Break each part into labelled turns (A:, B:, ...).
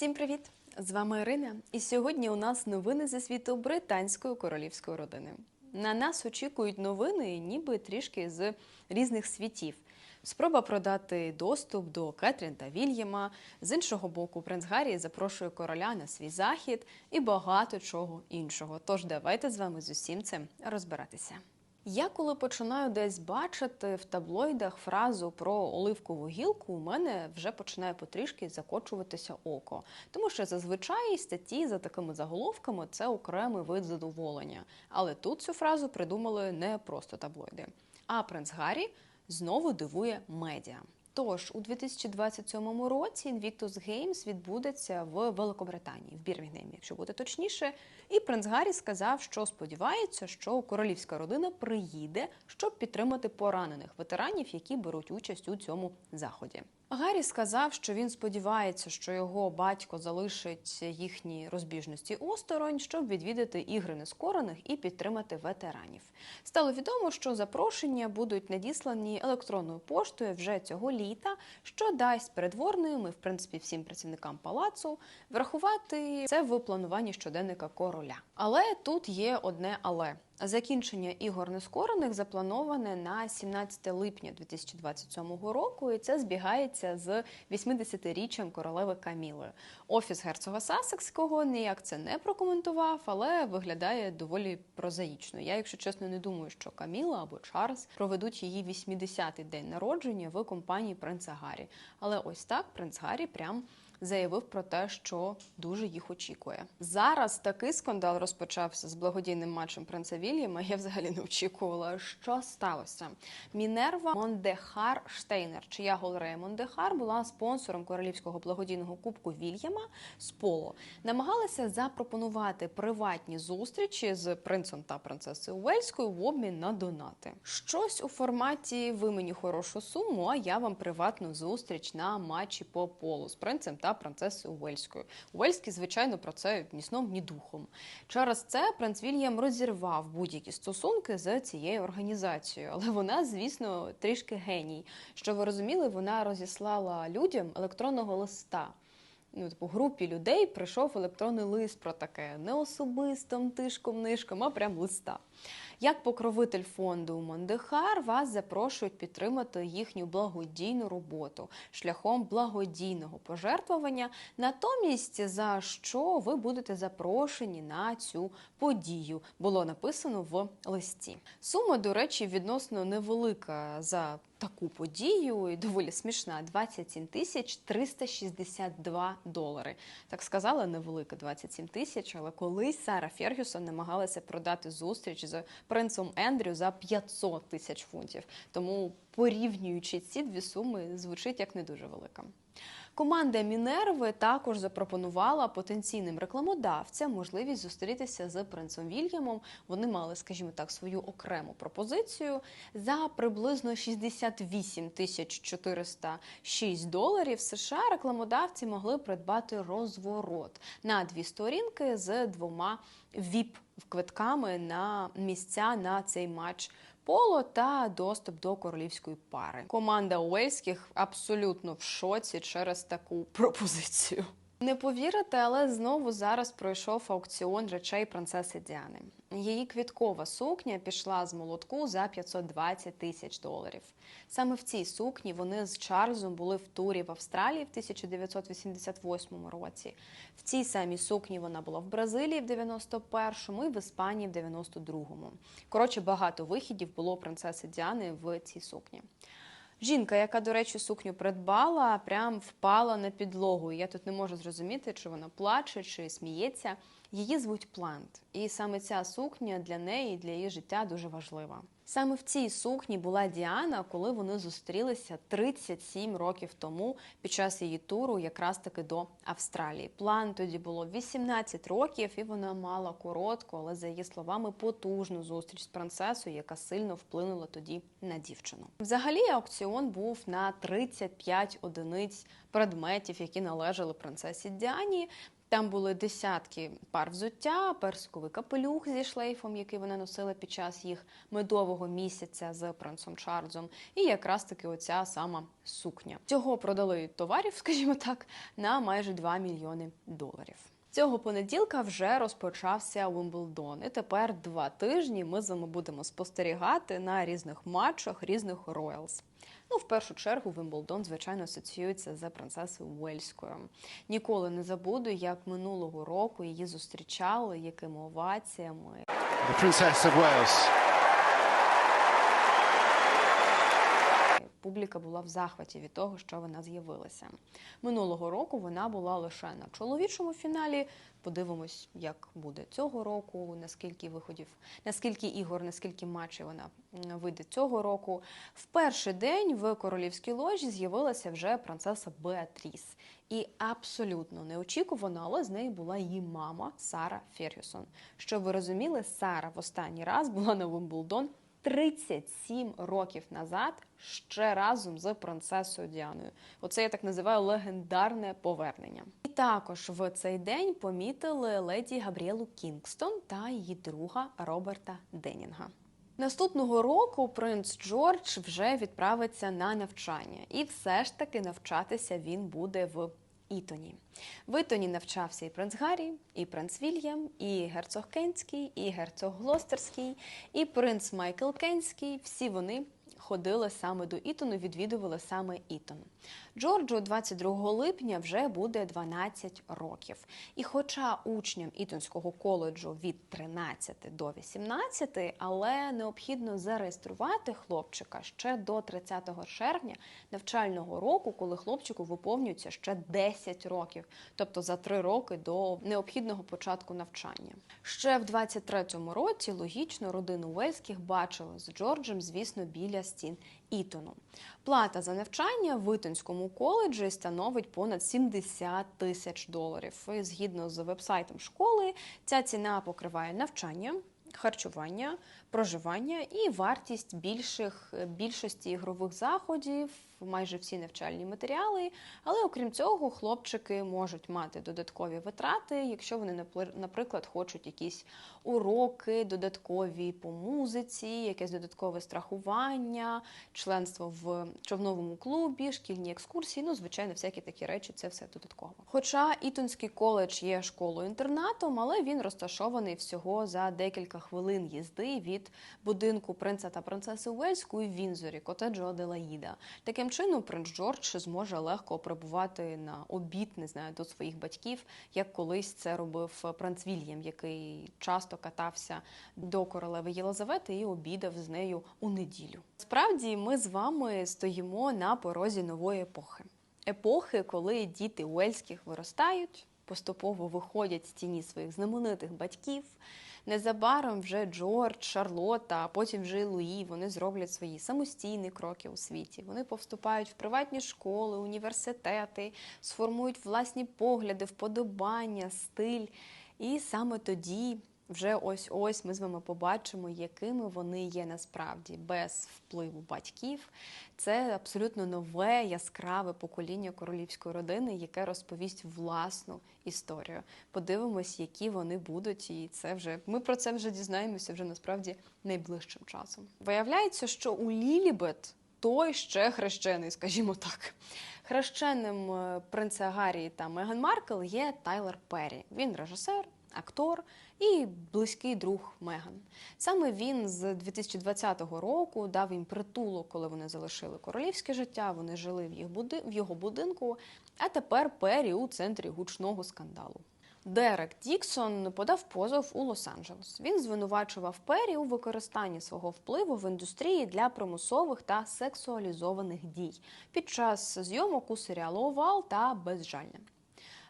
A: Всім привіт! З вами Ірина. І сьогодні у нас новини зі світу британської королівської родини. На нас очікують новини, ніби трішки з різних світів. Спроба продати доступ до Кетрін та Вільяма. З іншого боку, принц Гаррі запрошує короля на свій захід і багато чого іншого. Тож давайте з вами з усім цим розбиратися. Я коли починаю десь бачити в таблоїдах фразу про оливкову гілку, у мене вже починає потрішки закочуватися око. Тому що зазвичай статті за такими заголовками це окремий вид задоволення. Але тут цю фразу придумали не просто таблоїди. А принц Гаррі знову дивує медіа. Тож у 2027 році Invictus Games відбудеться в Великобританії, в Бірмінгемі, якщо бути точніше. І принц Гаррі сказав, що сподівається, що королівська родина приїде, щоб підтримати поранених ветеранів, які беруть участь у цьому заході. Гаррі сказав, що він сподівається, що його батько залишить їхні розбіжності осторонь, щоб відвідати ігри нескорених і підтримати ветеранів. Стало відомо, що запрошення будуть надіслані електронною поштою вже цього літа, що дасть передворним і, в принципі, всім працівникам палацу врахувати це в плануванні щоденника короля. Але тут є одне але. Закінчення ігор нескорених заплановане на 17 липня 2027 року, і це збігається з 80-річчям королеви Каміли. Офіс герцога Сасекського ніяк це не прокоментував, але виглядає доволі прозаїчно. Я, якщо чесно, не думаю, що Каміла або Чарльз проведуть її 80-й день народження в компанії принца Гаррі. Але ось так принц Гаррі прям заявив про те, що дуже їх очікує. Зараз такий скандал розпочався з благодійним матчем принца Вільяма. Я взагалі не очікувала, що сталося. Мінерва Мондехар Штейнер, чия голерея Мондехар була спонсором королівського благодійного кубку Вільяма з поло, намагалася запропонувати приватні зустрічі з принцем та принцесою Уельською в обмін на донати. Щось у форматі ви мені хорошу суму, а я вам приватну зустріч на матчі по полу з принцем та принцесою Уельської. Уельський, звичайно, про це ні сном, ні духом. Через це принц Вільям розірвав будь-які стосунки з цією організацією, але вона, звісно, трішки геній. Що ви розуміли, вона розіслала людям електронного листа. Ну, типу, групі людей прийшов електронний лист про таке не особистом тишком нишком, а прям листа. Як покровитель фонду Мондехар вас запрошують підтримати їхню благодійну роботу шляхом благодійного пожертвування. Натомість, за що ви будете запрошені на цю подію, було написано в листі. Сума, до речі, відносно невелика за таку подію і доволі смішна 27 тисяч 362 долари. Так сказала невелика 27 тисяч, але колись Сара Фергюсон намагалася продати зустріч з принцем Ендрю за 500 тисяч фунтів. Тому порівнюючи ці дві суми, звучить як не дуже велика. Команда Мінерви також запропонувала потенційним рекламодавцям можливість зустрітися з принцем Вільямом. Вони мали, скажімо так, свою окрему пропозицію за приблизно 68 тисяч 406 доларів. США рекламодавці могли придбати розворот на дві сторінки з двома віп квитками на місця на цей матч поло та доступ до королівської пари. Команда Уельських абсолютно в шоці через таку пропозицію. Не повірите, але знову зараз пройшов аукціон речей принцеси Діани. Її квіткова сукня пішла з молотку за 520 тисяч доларів. Саме в цій сукні вони з Чарльзом були в турі в Австралії в 1988 році. В цій самій сукні вона була в Бразилії в 91-му і в Іспанії в 92-му. Коротше, багато вихідів було принцеси Діани в цій сукні. Жінка, яка, до речі, сукню придбала, прям впала на підлогу. Я тут не можу зрозуміти, чи вона плаче, чи сміється. Її звуть Плант, і саме ця сукня для неї для її життя дуже важлива. Саме в цій сукні була Діана, коли вони зустрілися 37 років тому під час її туру, якраз таки до Австралії. План тоді було 18 років, і вона мала коротку, але за її словами, потужну зустріч з принцесою, яка сильно вплинула тоді на дівчину. Взагалі, аукціон був на 35 одиниць предметів, які належали принцесі Діані. Там були десятки пар взуття, персиковий капелюх зі шлейфом, який вона носила під час їх медового місяця з принцом Чарльзом, і якраз таки оця сама сукня. Цього продали товарів, скажімо так, на майже 2 мільйони доларів. Цього понеділка вже розпочався Уимблдон. І тепер два тижні ми з вами будемо спостерігати на різних матчах різних Роялс. Ну, в першу чергу, Вимблдон, звичайно, асоціюється з принцесою Уельською. Ніколи не забуду, як минулого року її зустрічали, якими оваціями.
B: The Princess of Wales.
A: Публіка була в захваті від того, що вона з'явилася. Минулого року вона була лише на чоловічому фіналі. Подивимось, як буде цього року, наскільки виходів, наскільки ігор, наскільки матчів вона вийде цього року. В перший день в королівській ложі з'явилася вже принцеса Беатріс. І абсолютно неочікувано, але з нею була її мама Сара Фергюсон. Щоб ви розуміли, Сара в останній раз була на Вимблдон 37 років назад ще разом з принцесою Діаною. Оце я так називаю легендарне повернення. І також в цей день помітили леді Габріелу Кінгстон та її друга Роберта Денінга. Наступного року принц Джордж вже відправиться на навчання, і все ж таки навчатися він буде в Ітоні. В Ітоні навчався і принц Гаррі, і принц Вільям, і герцог Кенський, і герцог Глостерський, і принц Майкл Кенський. Всі вони ходили саме до Ітону, відвідували саме Ітон. Джорджу 22 липня вже буде 12 років. І хоча учням Ітонського коледжу від 13 до 18, але необхідно зареєструвати хлопчика ще до 30 червня навчального року, коли хлопчику виповнюється ще 10 років, тобто за 3 роки до необхідного початку навчання. Ще в 23-му році логічно родину Уельських бачили з Джорджем, звісно, біля стін Ітону. Плата за навчання в Ітонському коледжі становить понад 70 тисяч доларів. І згідно з вебсайтом школи, ця ціна покриває навчання. Харчування, проживання і вартість більших більшості ігрових заходів, майже всі навчальні матеріали. Але окрім цього, хлопчики можуть мати додаткові витрати, якщо вони, наприклад, хочуть якісь уроки, додаткові по музиці, якесь додаткове страхування, членство в човновому клубі, шкільні екскурсії. Ну, звичайно, всякі такі речі, це все додатково. Хоча Ітонський коледж є школою-інтернатом, але він розташований всього за декілька хвилин їзди від будинку принца та принцеси Уельської в Вінзорі, котеджу Аделаїда. Таким чином, принц Джордж зможе легко прибувати на обід, не знаю, до своїх батьків, як колись це робив принц Вільям, який часто катався до королеви Єлизавети і обідав з нею у неділю. Справді, ми з вами стоїмо на порозі нової епохи. Епохи, коли діти Уельських виростають, поступово виходять з тіні своїх знаменитих батьків. Незабаром вже Джордж, Шарлотта, а потім вже і Луї. Вони зроблять свої самостійні кроки у світі. Вони повступають в приватні школи, університети, сформують власні погляди, вподобання, стиль. І саме тоді. Вже ось ось ми з вами побачимо, якими вони є насправді без впливу батьків. Це абсолютно нове яскраве покоління королівської родини, яке розповість власну історію. Подивимось, які вони будуть, і це вже ми про це вже дізнаємося вже насправді найближчим часом. Виявляється, що у Лілібет той ще хрещений, скажімо так. Хрещеним е, принца Гаррі та Меган Маркл є Тайлер Перрі. Він режисер, актор і близький друг Меган. Саме він з 2020 року дав їм притулок, коли вони залишили королівське життя. Вони жили в їх буди... в його будинку. А тепер Перрі у центрі гучного скандалу. Дерек Діксон подав позов у Лос-Анджелес. Він звинувачував Перрі у використанні свого впливу в індустрії для примусових та сексуалізованих дій під час зйомок у серіалу Овал та Безжальне.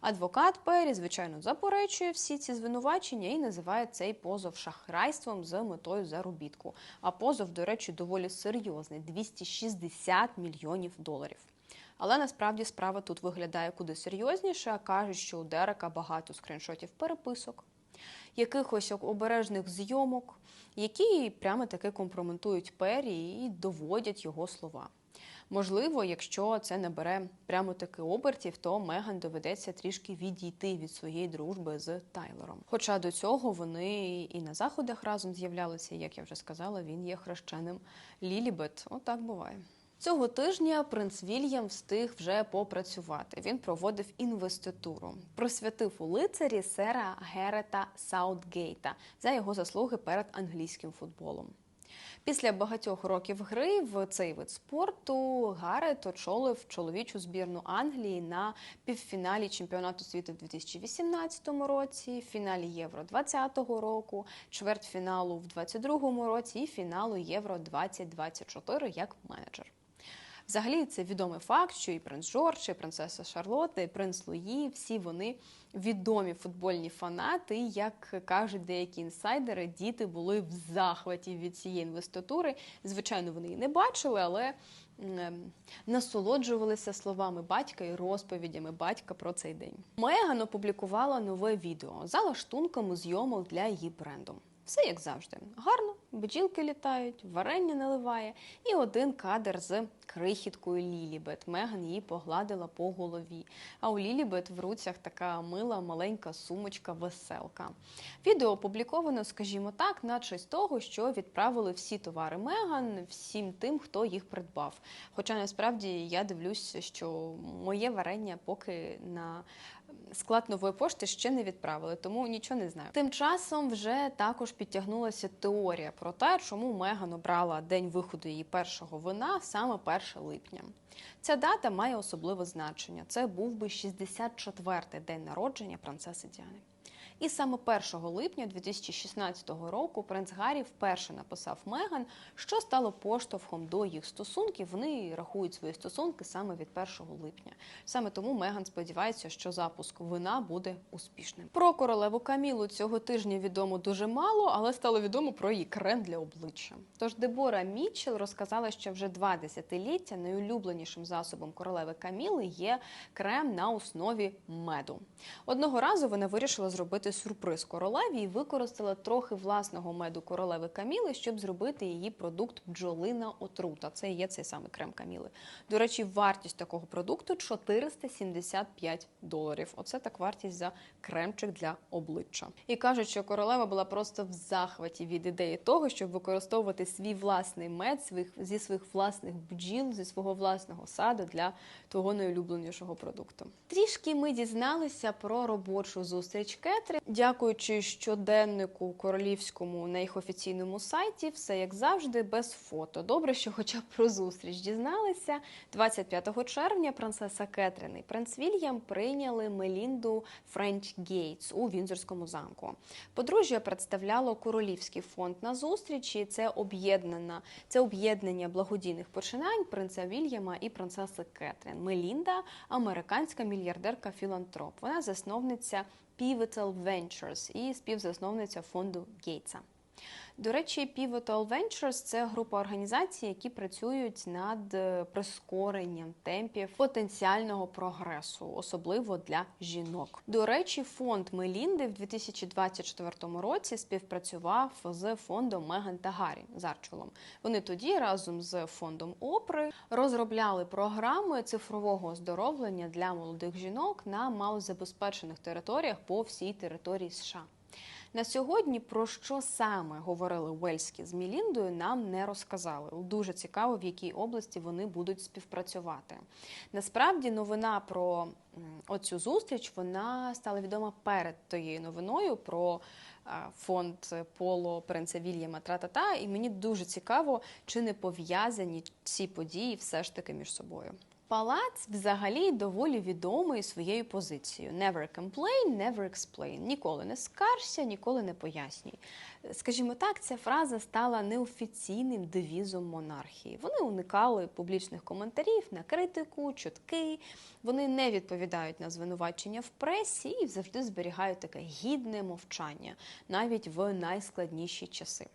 A: Адвокат Перрі, звичайно, заперечує всі ці звинувачення і називає цей позов шахрайством з метою заробітку. А позов, до речі, доволі серйозний 260 мільйонів доларів. Але насправді справа тут виглядає куди серйозніше. а Кажуть, що у Дерека багато скріншотів переписок, якихось обережних зйомок, які прямо таки компрометують Пері і доводять його слова. Можливо, якщо це набере прямо таки обертів, то Меган доведеться трішки відійти від своєї дружби з Тайлером. Хоча до цього вони і на заходах разом з'являлися, як я вже сказала, він є хрещеним Лілібет. Отак буває. Цього тижня принц Вільям встиг вже попрацювати. Він проводив інвеституру, присвятив у лицарі сера Герета Саутгейта за його заслуги перед англійським футболом. Після багатьох років гри в цей вид спорту Гарет очолив чоловічу збірну Англії на півфіналі чемпіонату світу в 2018 році, фіналі Євро 2020 року, чвертьфіналу в 2022 році і фіналу Євро 2024 як менеджер. Взагалі, це відомий факт, що і принц Жорж, і принцеса Шарлотта, і принц Луї всі вони відомі футбольні фанати. Як кажуть деякі інсайдери, діти були в захваті від цієї інвестатури. Звичайно, вони її не бачили, але насолоджувалися словами батька і розповідями батька про цей день. Меган опублікувала нове відео за лаштунками зйомок для її бренду. Все як завжди. Гарно, бджілки літають, варення наливає, і один кадр з крихіткою Лілібет. Меган її погладила по голові. А у Лілібет в руцях така мила маленька сумочка веселка. Відео опубліковано, скажімо так, на честь того, що відправили всі товари Меган всім тим, хто їх придбав. Хоча насправді я дивлюся, що моє варення поки на склад нової пошти ще не відправили, тому нічого не знаю. Тим часом вже також підтягнулася теорія про те, чому Меган обрала день виходу її першого вина саме 1 липня. Ця дата має особливе значення. Це був би 64-й день народження принцеси Діани. І саме 1 липня 2016 року принц Гаррі вперше написав Меган, що стало поштовхом до їх стосунків. Вони рахують свої стосунки саме від 1 липня. Саме тому Меган сподівається, що запуск вина буде успішним. Про королеву Камілу цього тижня відомо дуже мало, але стало відомо про її крем для обличчя. Тож Дебора Мітчел розказала, що вже два десятиліття найулюбленішим засобом королеви Каміли є крем на основі меду. Одного разу вона вирішила зробити сюрприз королеві і використала трохи власного меду королеви Каміли, щоб зробити її продукт бджолина отрута. Це є цей самий крем Каміли. До речі, вартість такого продукту 475 доларів. Оце так вартість за кремчик для обличчя. І кажуть, що королева була просто в захваті від ідеї того, щоб використовувати свій власний мед своїх зі своїх власних бджіл, зі свого власного саду для твого найулюбленішого продукту. Трішки ми дізналися про робочу зустріч Кетрі, дякуючи щоденнику королівському на їх офіційному сайті. Все як завжди, без фото. Добре, що хоча б про зустріч дізналися. 25 червня принцеса Кетрін і принц Вільям прийняли Мелінду Френч Гейтс у Вінзорському замку. Подружжя представляло королівський фонд на зустрічі. Це об'єднана це об'єднання благодійних починань принца Вільяма і принцеси Кетрін. Мелінда американська мільярдерка філантроп. Вона засновниця Pivotal Ventures і співзасновниця фонду Гейтса. До речі, Pivotal Ventures – це група організацій, які працюють над е, прискоренням темпів потенціального прогресу, особливо для жінок. До речі, фонд Мелінди в 2024 році співпрацював з фондом Меган та Гаррі з Арчулом. Вони тоді разом з фондом Опри розробляли програми цифрового оздоровлення для молодих жінок на малозабезпечених територіях по всій території США. На сьогодні про що саме говорили Уельські з Міліндою, нам не розказали. Дуже цікаво, в якій області вони будуть співпрацювати. Насправді, новина про оцю зустріч вона стала відома перед тією новиною про фонд Поло принца Вільяма Тра-та-та. І мені дуже цікаво, чи не пов'язані ці події все ж таки між собою. Палац взагалі доволі відомий своєю позицією: never complain, never explain. Ніколи не скаржся, ніколи не пояснюй. Скажімо так, ця фраза стала неофіційним девізом монархії. Вони уникали публічних коментарів на критику, чутки. Вони не відповідають на звинувачення в пресі і завжди зберігають таке гідне мовчання, навіть в найскладніші часи.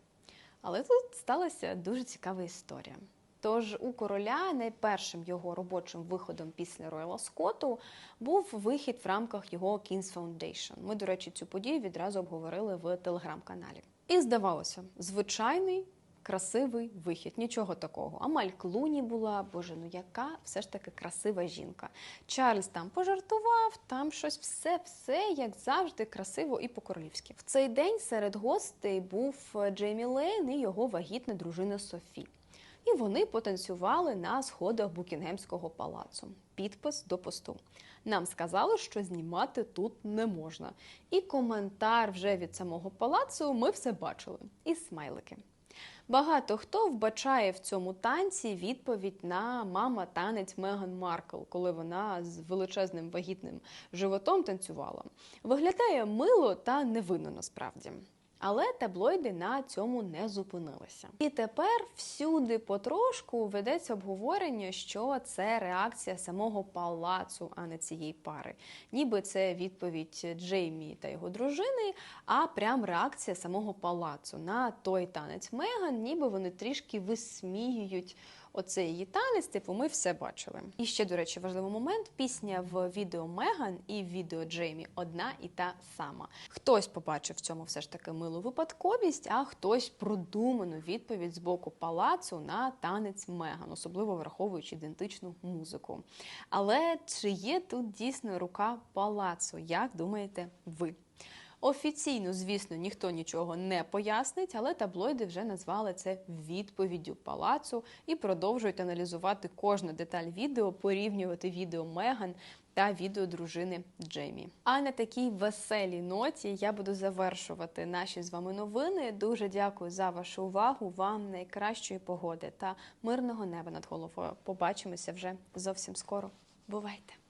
A: Але тут сталася дуже цікава історія. Тож у короля найпершим його робочим виходом після Ройла Скотту був вихід в рамках його King's Foundation. Ми, до речі, цю подію відразу обговорили в телеграм-каналі. І здавалося, звичайний красивий вихід, нічого такого. Амаль Клуні була, боже, ну яка все ж таки красива жінка. Чарльз там пожартував, там щось все, все як завжди, красиво і по-королівськи. В цей день серед гостей був е, Джеймі Лейн і його вагітна дружина Софі. І вони потанцювали на сходах Букінгемського палацу. Підпис до посту. Нам сказали, що знімати тут не можна. І коментар вже від самого палацу ми все бачили. І смайлики. Багато хто вбачає в цьому танці відповідь на мама танець Меган Маркл, коли вона з величезним вагітним животом танцювала. Виглядає мило та невинно насправді. Але таблоїди на цьому не зупинилися. І тепер всюди потрошку ведеться обговорення, що це реакція самого палацу, а не цієї пари. Ніби це відповідь Джеймі та його дружини, а прям реакція самого палацу на той танець Меган, ніби вони трішки висміюють оцей її танець, типу, ми все бачили. І ще, до речі, важливий момент: пісня в відео Меган і в відео Джеймі одна і та сама. Хтось побачив в цьому все ж таки милу випадковість, а хтось продуману відповідь з боку палацу на танець Меган, особливо враховуючи ідентичну музику. Але чи є тут дійсно рука палацу? Як думаєте ви? Офіційно, звісно, ніхто нічого не пояснить, але таблоїди вже назвали це відповіддю палацу і продовжують аналізувати кожну деталь відео, порівнювати відео Меган та відео дружини Джеймі. А на такій веселій ноті я буду завершувати наші з вами новини. Дуже дякую за вашу увагу. Вам найкращої погоди та мирного неба над головою. Побачимося вже зовсім скоро. Бувайте!